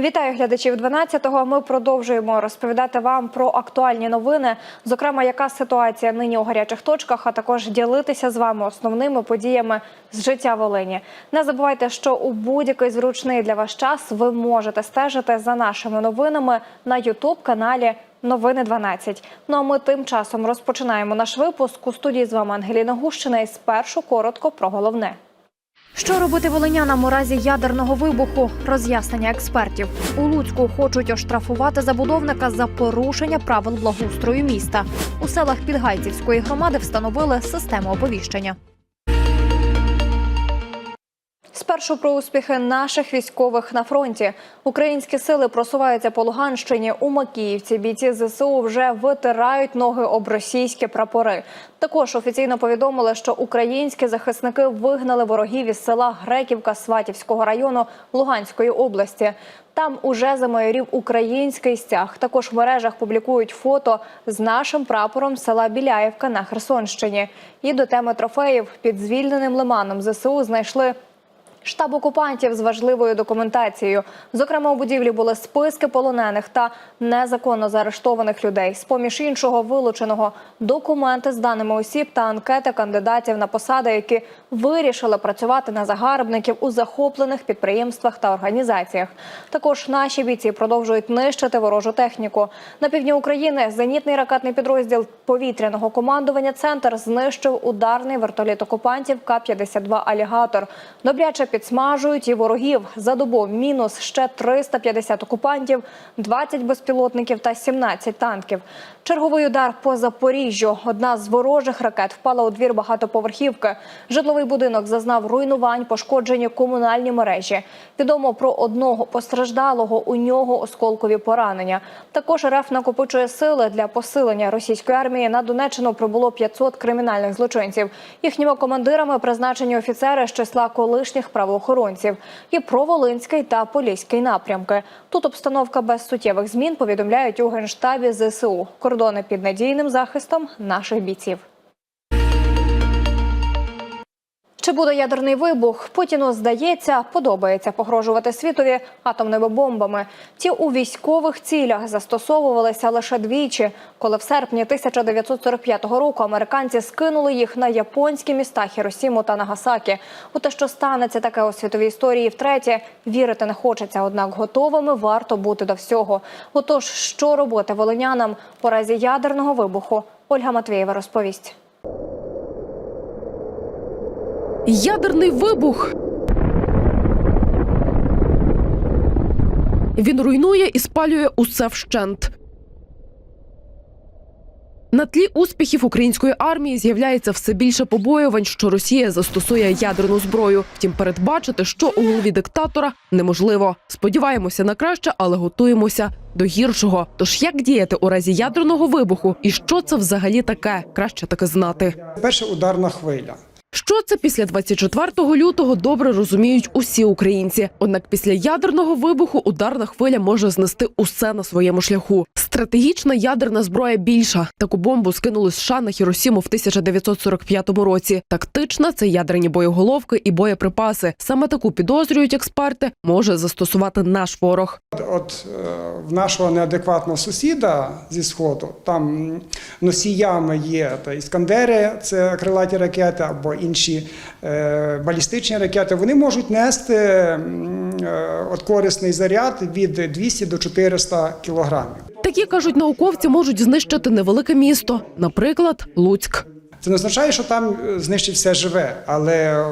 Вітаю глядачів 12-го. Ми продовжуємо розповідати вам про актуальні новини, зокрема, яка ситуація нині у гарячих точках, а також ділитися з вами основними подіями з життя Волині. Не забувайте, що у будь-який зручний для вас час ви можете стежити за нашими новинами на Ютуб каналі. Новини 12. Ну а ми тим часом розпочинаємо наш випуск. У студії з вами Ангеліна Гущина. І спершу коротко про головне. Що робити волинянам у разі ядерного вибуху? Роз'яснення експертів у Луцьку хочуть оштрафувати забудовника за порушення правил благоустрою міста. У селах Підгайцівської громади встановили систему оповіщення. Спершу про успіхи наших військових на фронті. Українські сили просуваються по Луганщині. У Макіївці бійці ЗСУ вже витирають ноги об російські прапори. Також офіційно повідомили, що українські захисники вигнали ворогів із села Греківка Сватівського району Луганської області. Там уже замайорів український стяг. Також в мережах публікують фото з нашим прапором села Біляєвка на Херсонщині. І до теми трофеїв під звільненим лиманом ЗСУ знайшли Штаб окупантів з важливою документацією. Зокрема, у будівлі були списки полонених та незаконно заарештованих людей. З поміж іншого вилученого документи з даними осіб та анкети кандидатів на посади, які вирішили працювати на загарбників у захоплених підприємствах та організаціях. Також наші бійці продовжують нищити ворожу техніку. На півдні України зенітний ракетний підрозділ повітряного командування Центр знищив ударний вертоліт окупантів К-52 Алігатор. Добряче підсмажують і ворогів. За добу мінус ще 350 окупантів, 20 безпілотників та 17 танків. Черговий удар по Запоріжжю. Одна з ворожих ракет впала у двір багатоповерхівки. Житловий будинок зазнав руйнувань, пошкоджені комунальні мережі. Відомо про одного постраждалого. У нього осколкові поранення. Також РФ накопичує сили для посилення російської армії. На Донеччину прибуло 500 кримінальних злочинців. Їхніми командирами призначені офіцери з числа колишніх правоохоронців. І про Волинський та Поліський напрямки. Тут обстановка без суттєвих змін повідомляють у генштабі ЗСУ. Кордони під надійним захистом наших бійців. Чи буде ядерний вибух? Путіну здається, подобається погрожувати світові атомними бомбами. Ті у військових цілях застосовувалися лише двічі, коли в серпні 1945 року американці скинули їх на японські міста Хіросіму та Нагасакі. У те, що станеться таке у світовій історії, втретє вірити не хочеться. Однак готовими варто бути до всього. Отож, що робити волинянам по разі ядерного вибуху? Ольга Матвієва розповість. Ядерний вибух. Він руйнує і спалює усе вщент. На тлі успіхів української армії з'являється все більше побоювань, що Росія застосує ядерну зброю. Втім, передбачити, що у голові диктатора неможливо. Сподіваємося на краще, але готуємося до гіршого. Тож як діяти у разі ядерного вибуху і що це взагалі таке? Краще таки знати. Перша ударна хвиля. Що це після 24 лютого добре розуміють усі українці. Однак після ядерного вибуху ударна хвиля може знести усе на своєму шляху. Стратегічна ядерна зброя більша. Таку бомбу скинули США на Хіросіму в 1945 році. Тактична це ядерні боєголовки і боєприпаси. Саме таку підозрюють експерти, може застосувати наш ворог. От е, в нашого неадекватного сусіда зі сходу там носіями є та іскандери, це крилаті ракети або інші е, балістичні ракети. Вони можуть нести е, от корисний заряд від 200 до 400 кілограмів. Такі кажуть науковці, можуть знищити невелике місто, наприклад, Луцьк. Це не означає, що там е, знищить все живе, але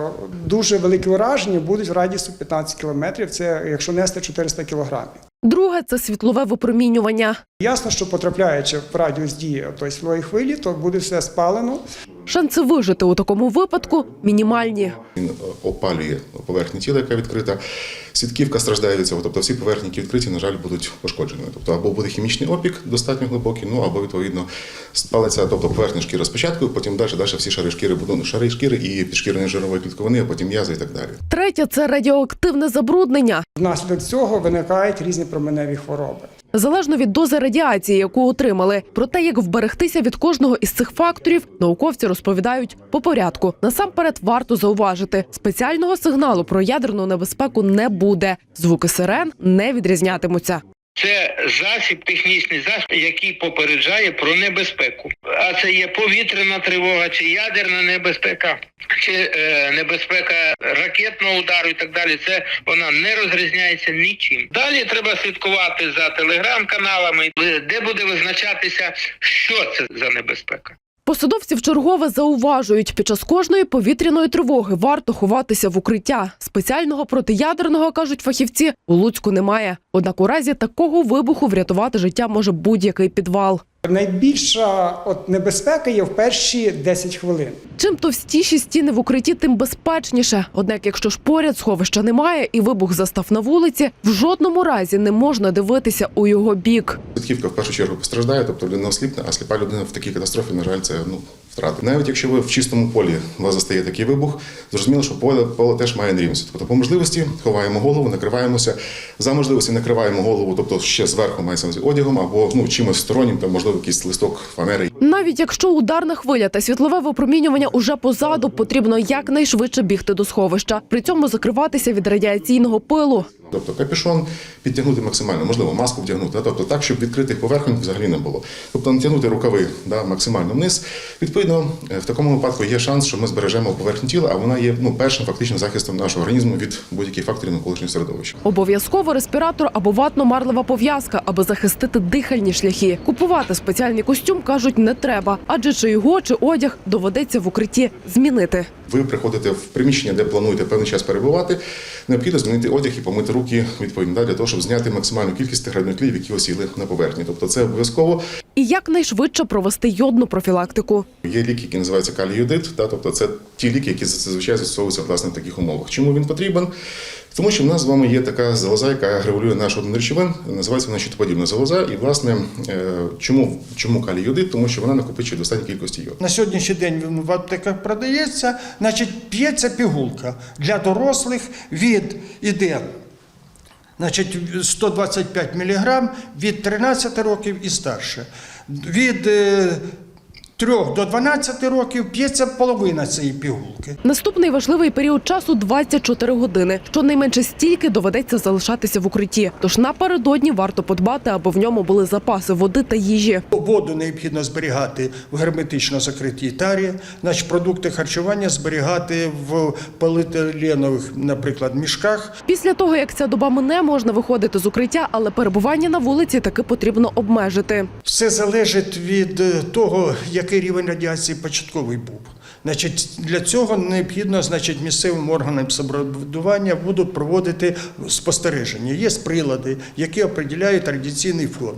дуже великі ураження будуть в радіусу 15 кілометрів. Це якщо нести 400 кілограмів. Друге це світлове випромінювання. Ясно, що потрапляючи в радіус дії тої хвилі, то буде все спалено. Шанси вижити у такому випадку мінімальні. Він е, опалює поверхню тіла, яка відкрита. Сітківка страждає від цього. Тобто всі поверхні, які відкриті, на жаль, будуть пошкодженими. Тобто або буде хімічний опік достатньо глибокий, ну або відповідно спалиться, тобто поверхня шкіри спочатку, потім далі, далі всі шари шкіри будуть ну, шари шкіри і підшкірені жирової клітковини, а потім м'язи і так далі. Третє це радіоактивне забруднення. Внаслідок цього виникають різні променеві хвороби. залежно від дози радіації, яку отримали. Про те, як вберегтися від кожного із цих факторів, науковці розповідають по порядку. Насамперед варто зауважити, спеціального сигналу про ядерну небезпеку не буде. Звуки сирен не відрізнятимуться. Це засіб, технічний засіб, який попереджає про небезпеку. А це є повітряна тривога, чи ядерна небезпека, чи е, небезпека ракетного удару і так далі. Це вона не розрізняється нічим. Далі треба слідкувати за телеграм-каналами, де буде визначатися, що це за небезпека. Посадовці вчергове зауважують, під час кожної повітряної тривоги варто ховатися в укриття. Спеціального протиядерного, кажуть фахівці, у Луцьку немає. Однак у разі такого вибуху врятувати життя може будь-який підвал. Найбільша от небезпека є в перші 10 хвилин. Чим товстіші стіни в укритті, тим безпечніше. Однак, якщо ж поряд сховища немає і вибух застав на вулиці, в жодному разі не можна дивитися у його бік. Свідківка в першу чергу постраждає, тобто людина осліпне, а сліпа людина в такій катастрофі, на жаль, це ну втрата. Навіть якщо ви в чистому полі вас застає такий вибух, зрозуміло, що поле поле теж має нерівність. Тобто, по можливості ховаємо голову, накриваємося. За можливості накриваємо голову, тобто ще зверху на увазі одягом або ну чимось стороннім, там можливо якийсь листок фанери. Навіть якщо ударна хвиля та світлове випромінювання уже позаду, потрібно якнайшвидше бігти до сховища. При цьому закриватися від радіаційного пилу. Тобто капюшон підтягнути максимально, можливо, маску вдягнути, да? тобто так, щоб відкритих поверхонь взагалі не було. Тобто натягнути рукави да, максимально вниз. Відповідно, е, в такому випадку є шанс, що ми збережемо поверхню тіла, а вона є ну, першим фактично захистом нашого організму від будь-яких факторів навколишнього середовища. Обов'язково респіратор або ватно-марлева пов'язка, аби захистити дихальні шляхи. Купувати спеціальний костюм кажуть не треба, адже чи його, чи одяг доведеться в укритті змінити. Ви приходите в приміщення, де плануєте певний час перебувати, необхідно змінити одяг і помити руки відповідно для того, щоб зняти максимальну кількість тих радіоnuклідів, які осіли на поверхні. Тобто це обов'язково. І якнайшвидше провести йодну профілактику. Є ліки, які називаються каліюдит, тобто це ті ліки, які зазвичай застосовуються власне в таких умовах. Чому він потрібен? Тому що в нас з вами є така залоза, яка регулює наш один речовин, називається вона щитоподібна залоза. І, власне, е, чому, чому каліюдит? Тому що вона накопичує достатню кількості йоду. На сьогоднішній день в аптеках продається, значить, п'ється пігулка для дорослих від іде. Значить, 125 мг від 13 років і старше. Від е, 3 до 12 років п'ється половина цієї пігулки. Наступний важливий період часу 24 години. Щонайменше стільки доведеться залишатися в укритті. Тож напередодні варто подбати, аби в ньому були запаси води та їжі. Воду необхідно зберігати в герметично закритій тарі, значить, продукти харчування зберігати в поліетиленових, наприклад, мішках. Після того, як ця доба мине, можна виходити з укриття, але перебування на вулиці таки потрібно обмежити. Все залежить від того, який рівень радіації початковий був. Значить, для цього необхідно, значить, місцевим органам самоврядування будуть проводити спостереження. Є прилади, які определяють радіаційний фон.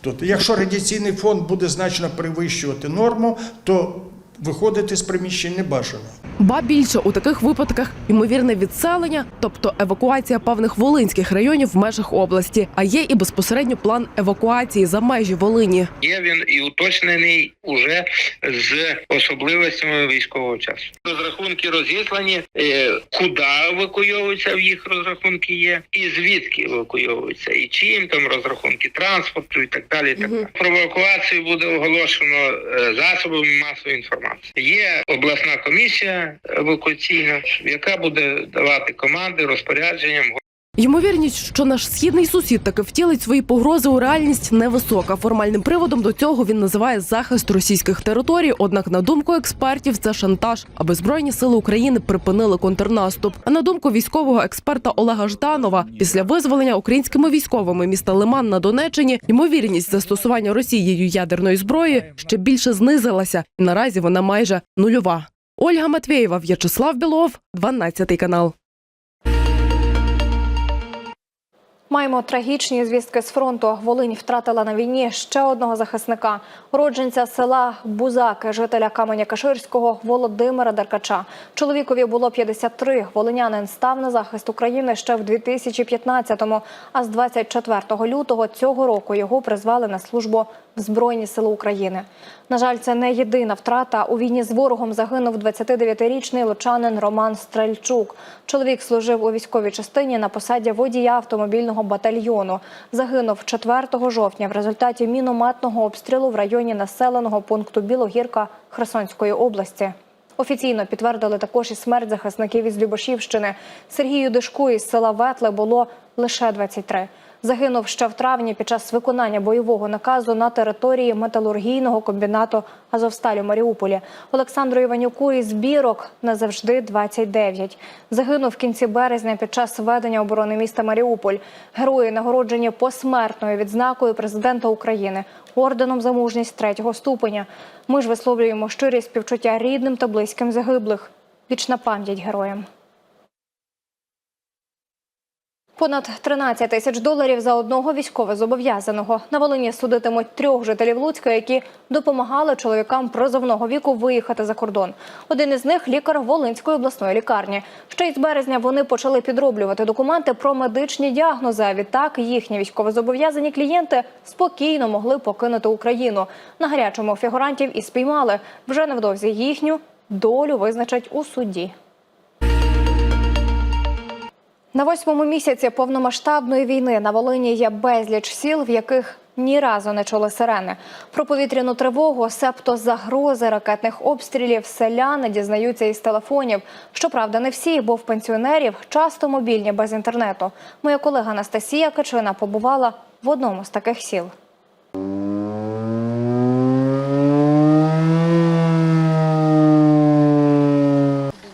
Тобто, якщо радіаційний фон буде значно перевищувати норму, то виходити з приміщень не бажано. Ба більше у таких випадках ймовірне відселення, тобто евакуація певних волинських районів в межах області. А є і безпосередньо план евакуації за межі Волині. Є він і уточнений уже з особливостями військового часу. Розрахунки розіслані, е, куди евакуйовуються в їх розрахунки є, і звідки евакуйовуються, і чим там розрахунки транспорту, і так далі. І так далі. Про евакуацію буде оголошено е, засобами масової інформації. Є обласна комісія евакуаційна, яка буде давати команди розпорядженням Ймовірність, що наш східний сусід таки втілить свої погрози у реальність невисока. Формальним приводом до цього він називає захист російських територій. Однак, на думку експертів, це шантаж, аби збройні сили України припинили контрнаступ. А на думку військового експерта Олега Жданова, після визволення українськими військовими міста Лиман на Донеччині ймовірність застосування Росією ядерної зброї ще більше знизилася, і наразі вона майже нульова. Ольга Матвєєва, В'ячеслав Білов, 12 канал. Маємо трагічні звістки з фронту. Волинь втратила на війні ще одного захисника, уродженця села Бузаки, жителя Каменя-Каширського Володимира Деркача. Чоловікові було 53. Волинянин став на захист України ще в 2015-му, а з 24 лютого цього року його призвали на службу в Збройні Сили України. На жаль, це не єдина втрата. У війні з ворогом загинув 29-річний лучанин Роман Стрельчук. Чоловік служив у військовій частині на посаді водія автомобільного мобільного батальйону. Загинув 4 жовтня в результаті мінометного обстрілу в районі населеного пункту Білогірка Херсонської області. Офіційно підтвердили також і смерть захисників із Любошівщини. Сергію Дишку із села Ветле було лише 23. Загинув ще в травні під час виконання бойового наказу на території металургійного комбінату Азовсталі в Маріуполі. Олександру Іванюку із Бірок назавжди 29. Загинув в кінці березня під час ведення оборони міста Маріуполь. Герої нагороджені посмертною відзнакою президента України орденом за мужність третього ступеня. Ми ж висловлюємо щирі співчуття рідним та близьким загиблих. Вічна пам'ять героям. Понад 13 тисяч доларів за одного військовозобов'язаного. На Волині судитимуть трьох жителів Луцька, які допомагали чоловікам призовного віку виїхати за кордон. Один із них лікар Волинської обласної лікарні. Ще й з березня вони почали підроблювати документи про медичні діагнози. А відтак їхні військовозобов'язані клієнти спокійно могли покинути Україну. На гарячому фігурантів і спіймали. Вже невдовзі їхню долю визначать у суді. На восьмому місяці повномасштабної війни на Волині є безліч сіл, в яких ні разу не чули сирени. Про повітряну тривогу, себто загрози ракетних обстрілів, селяни дізнаються із телефонів. Щоправда, не всі, бо в пенсіонерів часто мобільні без інтернету. Моя колега Анастасія Качина побувала в одному з таких сіл.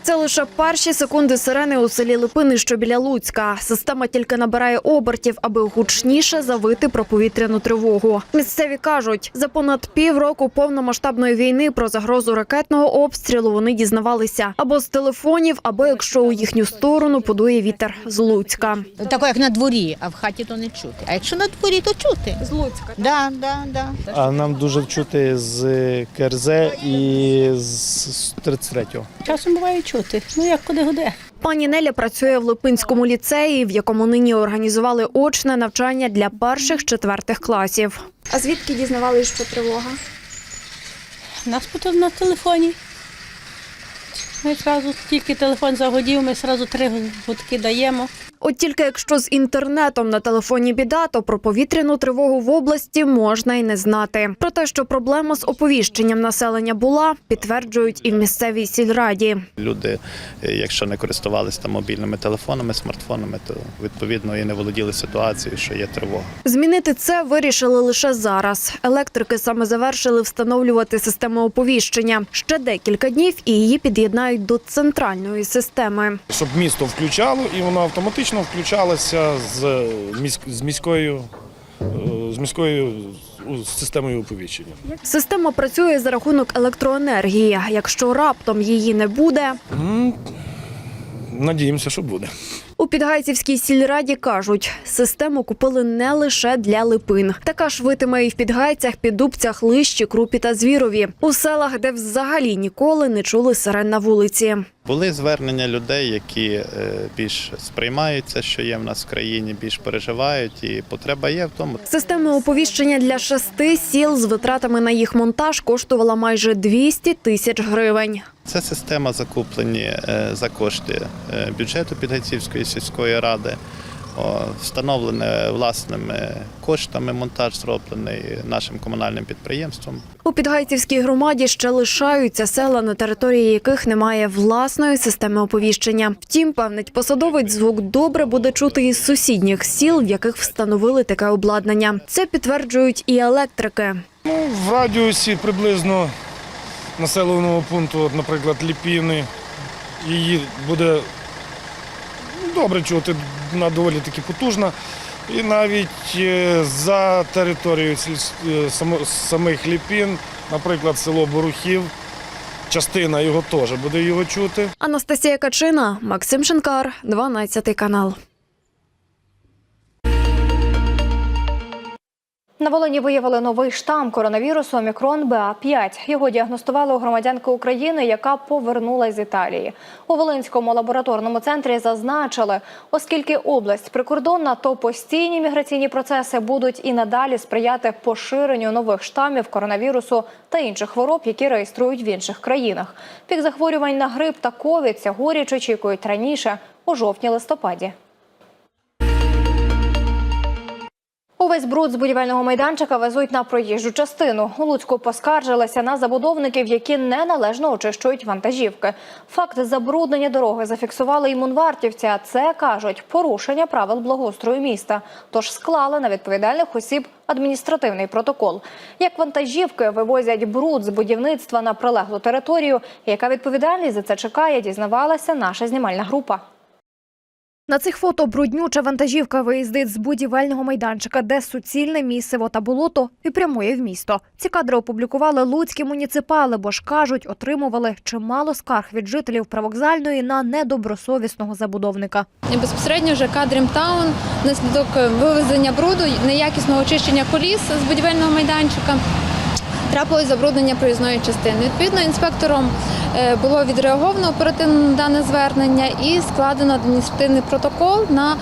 Це лише перші секунди сирени у селі Липини, що біля Луцька. Система тільки набирає обертів, аби гучніше завити про повітряну тривогу. Місцеві кажуть, за понад півроку повномасштабної війни про загрозу ракетного обстрілу вони дізнавалися або з телефонів, або якщо у їхню сторону подує вітер з Луцька. Тако, як на дворі, а в хаті то не чути. А якщо на дворі, то чути. З Луцька? Да, да, да. А нам дуже чути з КРЗ і з 33-го. Часом буває чути. Ну як куди гуде. Пані Неля працює в Липинському ліцеї, в якому нині організували очне навчання для перших четвертих класів. А звідки дізнавалися, що тривога? Нас потім на телефоні. Ми одразу тільки телефон загодів, ми одразу три гудки даємо. От тільки якщо з інтернетом на телефоні біда, то про повітряну тривогу в області можна й не знати. Про те, що проблема з оповіщенням населення була, підтверджують і в місцевій сільраді. Люди, е, якщо не користувалися там мобільними телефонами, смартфонами, то відповідно і не володіли ситуацією, що є тривога. Змінити це вирішили лише зараз. Електрики саме завершили встановлювати систему оповіщення. Ще декілька днів і її під'єднають до центральної системи. щоб місто включало, і воно автоматично включалося з, міськ- з міською е, з міською системою оповіщення. Система працює за рахунок електроенергії. Якщо раптом її не буде, Надіємося, що буде. У Підгайцівській сільраді кажуть, систему купили не лише для липин. Така ж витиме і в Підгайцях, Піддубцях, Лищі, Крупі та Звірові. У селах, де взагалі ніколи не чули сирен на вулиці. Були звернення людей, які е, більш сприймаються, що є в нас в країні, більш переживають, і потреба є в тому. Система оповіщення для шести сіл з витратами на їх монтаж коштувала майже 200 тисяч гривень. Це система закуплені е, за кошти е, бюджету Підгайцівської сільської ради. Встановлене власними коштами, монтаж зроблений нашим комунальним підприємством. У Підгайцівській громаді ще лишаються села, на території яких немає власної системи оповіщення. Втім, певнить посадовець, звук добре буде чути із сусідніх сіл, в яких встановили таке обладнання. Це підтверджують і електрики. Ну, в радіусі приблизно населеного пункту, наприклад, Ліпіни, її буде добре чути, вона доволі таки потужна. І навіть е, за територією е, самих Ліпін, наприклад, село Борухів, частина його теж буде його чути. Анастасія Качина, Максим Шинкар, 12 канал. На Волині виявили новий штам коронавірусу Омікрон БА5. Його діагностували у громадянки України, яка повернулась з Італії. У Волинському лабораторному центрі зазначили, оскільки область прикордонна, то постійні міграційні процеси будуть і надалі сприяти поширенню нових штамів коронавірусу та інших хвороб, які реєструють в інших країнах. Пік захворювань на грип та ковід цьогоріч очікують раніше у жовтні-листопаді. Увесь бруд з будівельного майданчика везуть на проїжджу частину. У Луцьку поскаржилися на забудовників, які неналежно очищують вантажівки. Факт забруднення дороги зафіксували імунвартівці. А це кажуть порушення правил благоустрою міста. Тож склали на відповідальних осіб адміністративний протокол. Як вантажівки вивозять бруд з будівництва на прилеглу територію, яка відповідальність за це чекає, дізнавалася наша знімальна група. На цих фото бруднюча вантажівка виїздить з будівельного майданчика, де суцільне місиво та болото і прямує в місто. Ці кадри опублікували луцькі муніципали, бо ж кажуть, отримували чимало скарг від жителів привокзальної на недобросовісного забудовника. Безпосередньо ЖК Дрімтаун внаслідок вивезення бруду, неякісного очищення коліс з будівельного майданчика. Трапилось забруднення проїзної частини. Відповідно, інспектором е, було відреаговано оперативно на дане звернення і складено адміністративний протокол на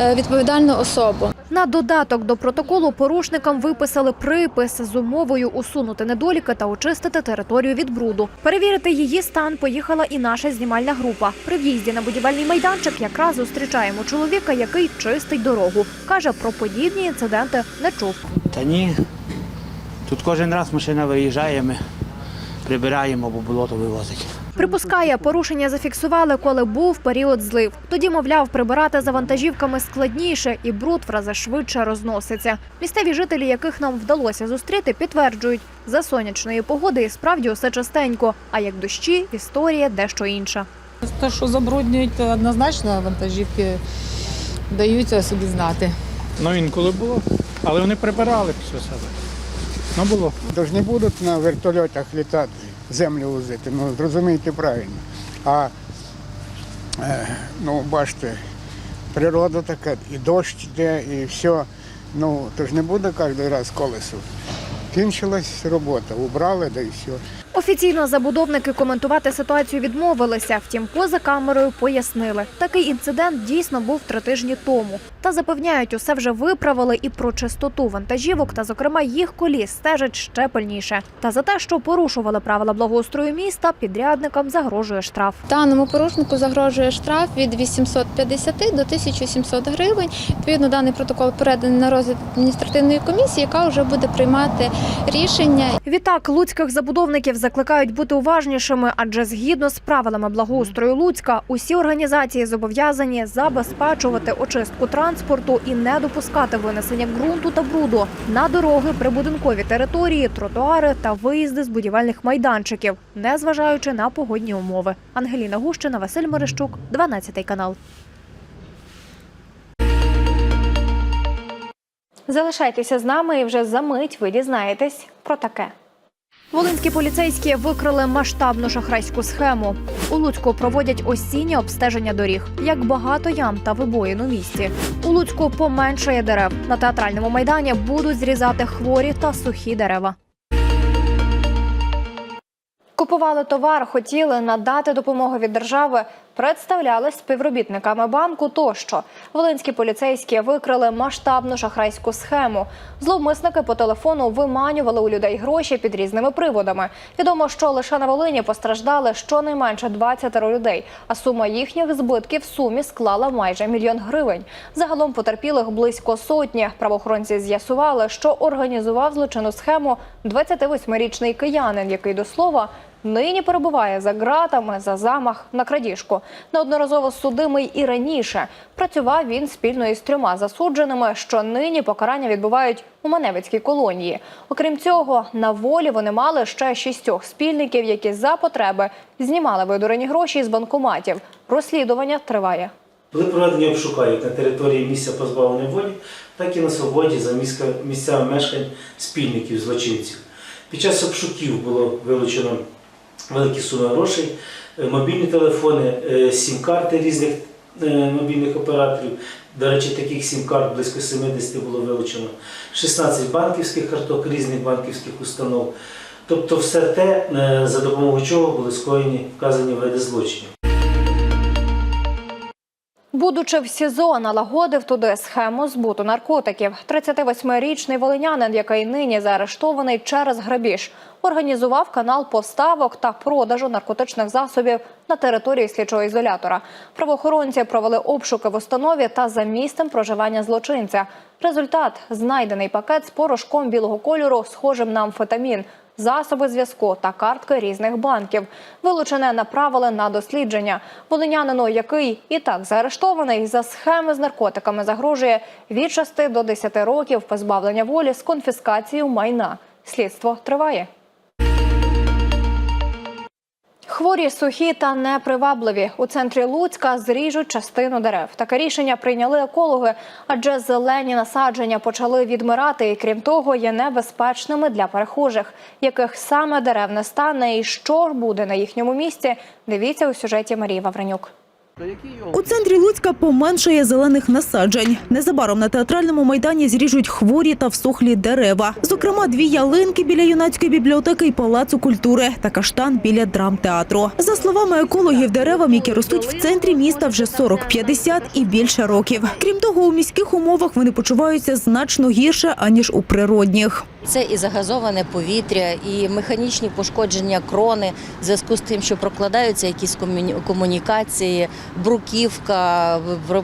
е, відповідальну особу. На додаток до протоколу порушникам виписали припис з умовою усунути недоліки та очистити територію від бруду. Перевірити її стан поїхала і наша знімальна група. При в'їзді на будівельний майданчик якраз зустрічаємо чоловіка, який чистить дорогу. Каже, про подібні інциденти не чув. Та ні. Тут кожен раз машина виїжджає, ми прибираємо, бо болото вивозить. Припускає, порушення зафіксували, коли був період злив. Тоді, мовляв, прибирати за вантажівками складніше і бруд в рази швидше розноситься. Місцеві жителі, яких нам вдалося зустріти, підтверджують, за сонячної погоди і справді усе частенько. А як дощі, історія дещо інша. Те, що забруднюють, однозначно вантажівки даються собі знати. Ну інколи було. Але вони прибирали після себе. Ну було. Тож не будуть на вертольотах літати, землю возити, ну зрозумійте правильно. А е, ну, бачите, природа така, і дощ йде, і все. Ну, то ж не буде кожен раз колесо. Кінчилась робота, убрали, да і все. Офіційно забудовники коментувати ситуацію відмовилися. Втім, поза камерою пояснили, такий інцидент дійсно був три тижні тому. Та запевняють, усе вже виправили і про чистоту вантажівок та, зокрема, їх коліс стежать ще пильніше. Та за те, що порушували правила благоустрою міста, підрядникам загрожує штраф. Даному порушнику загрожує штраф від 850 до 1700 гривень. Відповідно, даний протокол переданий на розгляд адміністративної комісії, яка вже буде приймати рішення. Відтак луцьких забудовників закликають бути уважнішими, адже згідно з правилами благоустрою Луцька, усі організації зобов'язані забезпечувати очистку транспорту і не допускати винесення ґрунту та бруду на дороги, прибудинкові території, тротуари та виїзди з будівельних майданчиків, незважаючи на погодні умови. Ангеліна Гущина, Василь Мерещук, 12 канал. Залишайтеся з нами і вже за мить ви дізнаєтесь про таке. Волинські поліцейські викрили масштабну шахрайську схему. У Луцьку проводять осіннє обстеження доріг, як багато ям та вибоїн у місті. У Луцьку поменшає дерев. На театральному майдані будуть зрізати хворі та сухі дерева. Купували товар, хотіли надати допомогу від держави, представлялись співробітниками банку тощо. Волинські поліцейські викрили масштабну шахрайську схему. Зловмисники по телефону виманювали у людей гроші під різними приводами. Відомо, що лише на Волині постраждали щонайменше 20 людей, а сума їхніх збитків в сумі склала майже мільйон гривень. Загалом потерпілих близько сотні. Правоохоронці з'ясували, що організував злочинну схему 28-річний киянин, який до слова нині перебуває за ґратами за замах на крадіжку. Неодноразово судимий і раніше працював він спільно із трьома засудженими, що нині покарання відбувають у Маневицькій колонії. Окрім цього, на волі вони мали ще шістьох спільників, які за потреби знімали видурені гроші з банкоматів. Розслідування триває. Були проведені обшука як на території місця позбавлення волі, так і на свободі за місцями мешкань спільників злочинців. Під час обшуків було вилучено великі суми грошей, е, мобільні телефони, е, сім-карти різних е, мобільних операторів. До речі, таких сім-карт близько 70 було вилучено, 16 банківських карток різних банківських установ. Тобто все те, за допомогою чого були скоєні вказані види злочинів. Будучи в СІЗО, налагодив туди схему збуту наркотиків. 38-річний волинянин, який нині заарештований через грабіж, організував канал поставок та продажу наркотичних засобів на території слідчого ізолятора. Правоохоронці провели обшуки в установі та за місцем проживання злочинця. Результат знайдений пакет з порошком білого кольору, схожим на амфетамін. Засоби зв'язку та картки різних банків вилучене направили на дослідження. Волинянину, який і так заарештований за схеми з наркотиками, загрожує від 6 до 10 років позбавлення волі з конфіскацією майна. Слідство триває. Хворі, сухі та непривабливі у центрі Луцька зріжуть частину дерев. Таке рішення прийняли екологи, адже зелені насадження почали відмирати, і крім того, є небезпечними для перехожих. Яких саме дерев не стане і що буде на їхньому місці? Дивіться у сюжеті Марії Вавренюк. У центрі Луцька поменшає зелених насаджень. Незабаром на театральному майдані зріжуть хворі та всохлі дерева. Зокрема, дві ялинки біля юнацької бібліотеки і палацу культури та каштан біля драмтеатру. За словами екологів, деревам, які ростуть в центрі міста, вже 40-50 і більше років. Крім того, у міських умовах вони почуваються значно гірше аніж у природніх. Це і загазоване повітря, і механічні пошкодження крони в зв'язку з тим, що прокладаються якісь комуні- комунікації, бруківка,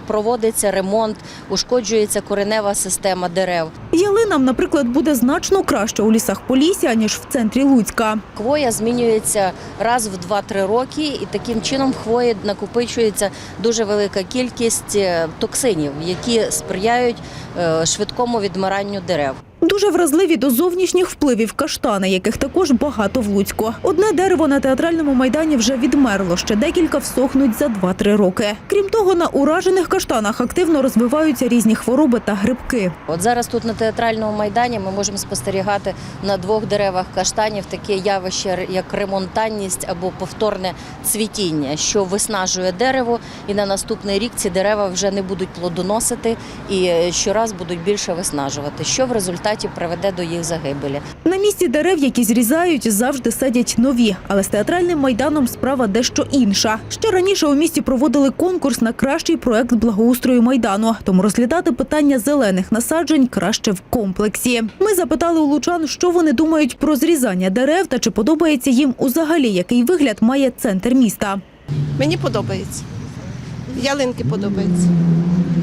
проводиться ремонт, ушкоджується коренева система дерев. Ялинам, наприклад, буде значно краще у лісах Полісся, ніж в центрі Луцька. Хвоя змінюється раз в 2-3 роки, і таким чином хвої накопичується дуже велика кількість е, токсинів, які сприяють е, швидкому відмиранню дерев. Дуже вразливі до зовнішніх впливів каштани, яких також багато в Луцьку. Одне дерево на театральному майдані вже відмерло, ще декілька всохнуть за 2-3 роки. Крім того, на уражених каштанах активно розвиваються різні хвороби та грибки. От зараз тут на театральному майдані ми можемо спостерігати на двох деревах каштанів таке явище, як ремонтанність або повторне цвітіння, що виснажує дерево, і на наступний рік ці дерева вже не будуть плодоносити і щораз будуть більше виснажувати, що в результаті приведе до їх загибелі. На місці дерев, які зрізають, завжди садять нові. Але з театральним майданом справа дещо інша. Ще раніше у місті проводили конкурс на кращий проект благоустрою майдану. Тому розглядати питання зелених насаджень краще в комплексі. Ми запитали у лучан, що вони думають про зрізання дерев та чи подобається їм узагалі, який вигляд має центр міста. Мені подобається. Ялинки подобаються.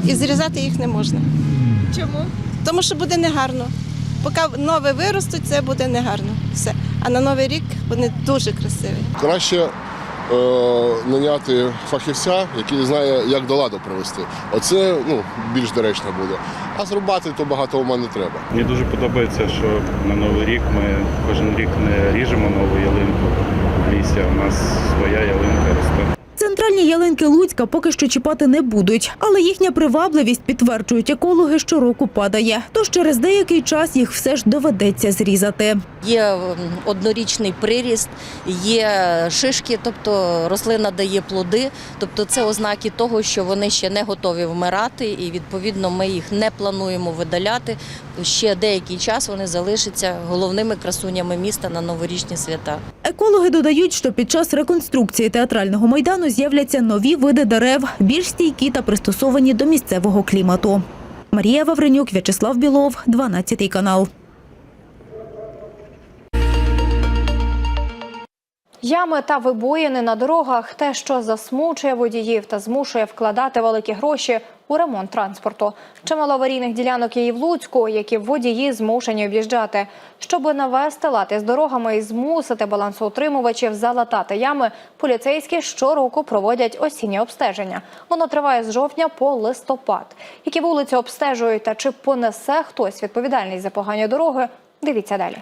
І зрізати їх не можна. Чому? Тому що буде негарно. Поки нове виростуть, це буде негарно. Все. А на новий рік вони дуже красиві. Краще е, наняти фахівця, який знає, як до ладу привести. Оце ну, більш доречно буде. А зрубати то багато ума не треба. Мені дуже подобається, що на Новий рік ми кожен рік не ріжемо нову ялинку в лісі, а у нас своя ялинка росте. Ялинки Луцька поки що чіпати не будуть, але їхня привабливість, підтверджують екологи, щороку падає. Тож через деякий час їх все ж доведеться зрізати. Є однорічний приріст, є шишки, тобто рослина дає плоди. Тобто це ознаки того, що вони ще не готові вмирати, і відповідно ми їх не плануємо видаляти. Ще деякий час вони залишаться головними красунями міста на новорічні свята. Екологи додають, що під час реконструкції театрального майдану з'являться нові види дерев, більш стійкі та пристосовані до місцевого клімату. Марія Вавренюк, В'ячеслав Білов, 12 канал. Ями та вибоїни на дорогах те, що засмучує водіїв та змушує вкладати великі гроші у ремонт транспорту. Чимало аварійних ділянок є і в Луцьку, які водії змушені об'їжджати. Щоб навести лад із дорогами і змусити балансоутримувачів залатати ями, поліцейські щороку проводять осіннє обстеження. Воно триває з жовтня по листопад. Які вулиці обстежують та чи понесе хтось відповідальність за погані дороги? Дивіться далі.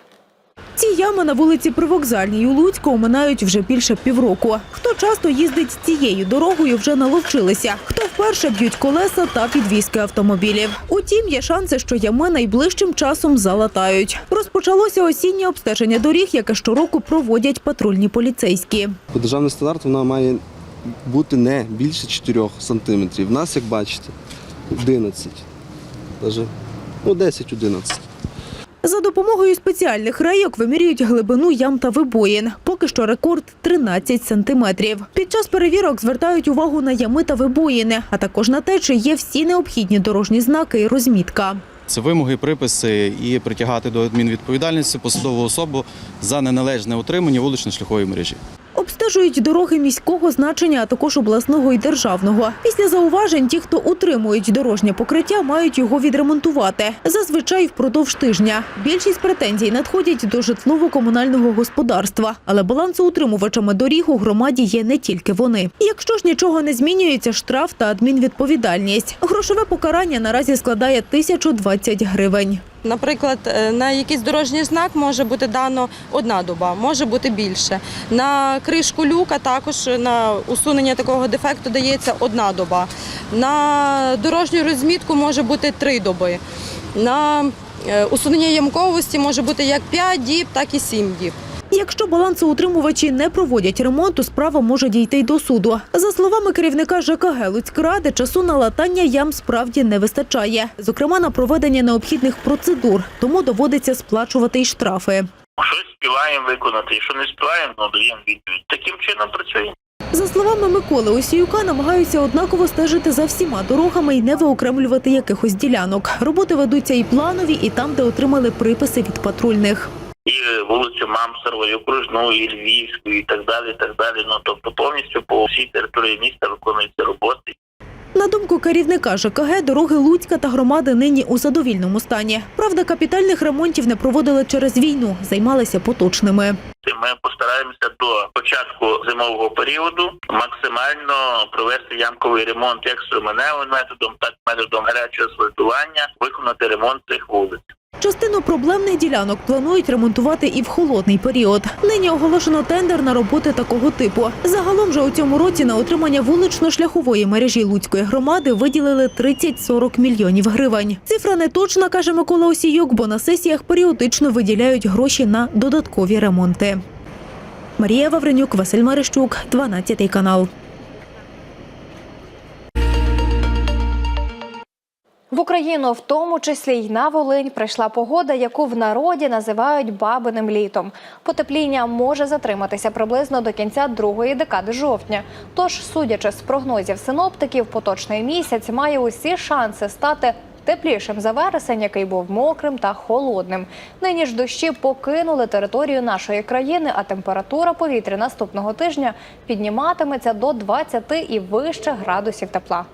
Ці ями на вулиці Привокзальній у Луцьку оминають вже більше півроку. Хто часто їздить цією дорогою, вже наловчилися. Хто вперше б'ють колеса та підвіски автомобілів. Утім, є шанси, що ями найближчим часом залатають. Розпочалося осіннє обстеження доріг, яке щороку проводять патрульні поліцейські. По державний стандарт вона має бути не більше 4 сантиметрів. У нас, як бачите, 11. Даже, ну, 10-11. За допомогою спеціальних рейок вимірюють глибину ям та вибоїн. Поки що рекорд 13 сантиметрів. Під час перевірок звертають увагу на ями та вибоїни, а також на те, чи є всі необхідні дорожні знаки і розмітка. Це вимоги, приписи і притягати до адмінвідповідальності посадову особу за неналежне утримання вулично-шляхової мережі. Обстежують дороги міського значення, а також обласного і державного. Після зауважень ті, хто утримують дорожнє покриття, мають його відремонтувати. Зазвичай впродовж тижня. Більшість претензій надходять до житлово-комунального господарства, але балансоутримувачами доріг у громаді є не тільки вони. Якщо ж нічого не змінюється, штраф та адмінвідповідальність. Грошове покарання наразі складає 1020 гривень. Наприклад, е, на якийсь дорожній знак може бути дано одна доба, може бути більше. На кришку люка також на усунення такого дефекту дається одна доба. На дорожню розмітку може бути три доби. На е, усунення ямковості може бути як 5 діб, так і 7 діб. Якщо балансоутримувачі не проводять ремонту, справа може дійти й до суду. За словами керівника ЖКГ Луцькради, часу на латання ям справді не вистачає. Зокрема, на проведення необхідних процедур, тому доводиться сплачувати й штрафи. Щось співаємо виконати, якщо не співаємо, ну даємо відповідь. Таким чином працюємо. За словами Миколи Осіюка, намагаються однаково стежити за всіма дорогами і не виокремлювати якихось ділянок. Роботи ведуться і планові, і там, де отримали приписи від патрульних. І вулицю Мамсерова, і окружну, і Львівську, і так далі, і так далі. Ну тобто повністю по всій території міста виконуються роботи. На думку керівника ЖКГ, дороги Луцька та громади нині у задовільному стані. Правда, капітальних ремонтів не проводили через війну, займалися поточними. Ми постараємося до початку зимового періоду максимально провести ямковий ремонт як струменевим методом, так і методом гарячого асфальтування, виконати ремонт цих вулиць. Частину проблемних ділянок планують ремонтувати і в холодний період. Нині оголошено тендер на роботи такого типу. Загалом же у цьому році на отримання вулично-шляхової мережі Луцької громади виділили 30-40 мільйонів гривень. Цифра не точна, каже Микола Осіюк, бо на сесіях періодично виділяють гроші на додаткові ремонти. Марія Вавренюк, Василь Марищук, 12 канал. В Україну, в тому числі й на Волинь, прийшла погода, яку в народі називають бабиним літом. Потепління може затриматися приблизно до кінця другої декади жовтня. Тож, судячи з прогнозів синоптиків, поточний місяць має усі шанси стати теплішим за вересень, який був мокрим та холодним. Нині ж дощі покинули територію нашої країни, а температура повітря наступного тижня підніматиметься до 20 і вище градусів тепла.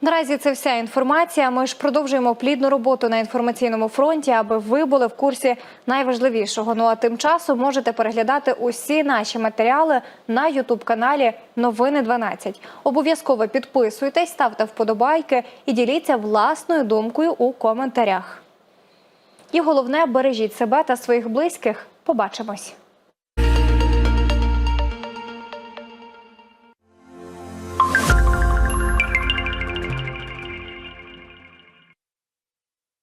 Наразі це вся інформація. Ми ж продовжуємо плідну роботу на інформаційному фронті, аби ви були в курсі найважливішого. Ну а тим часом можете переглядати усі наші матеріали на Ютуб каналі Новини 12. Обов'язково підписуйтесь, ставте вподобайки і діліться власною думкою у коментарях. І головне бережіть себе та своїх близьких. Побачимось.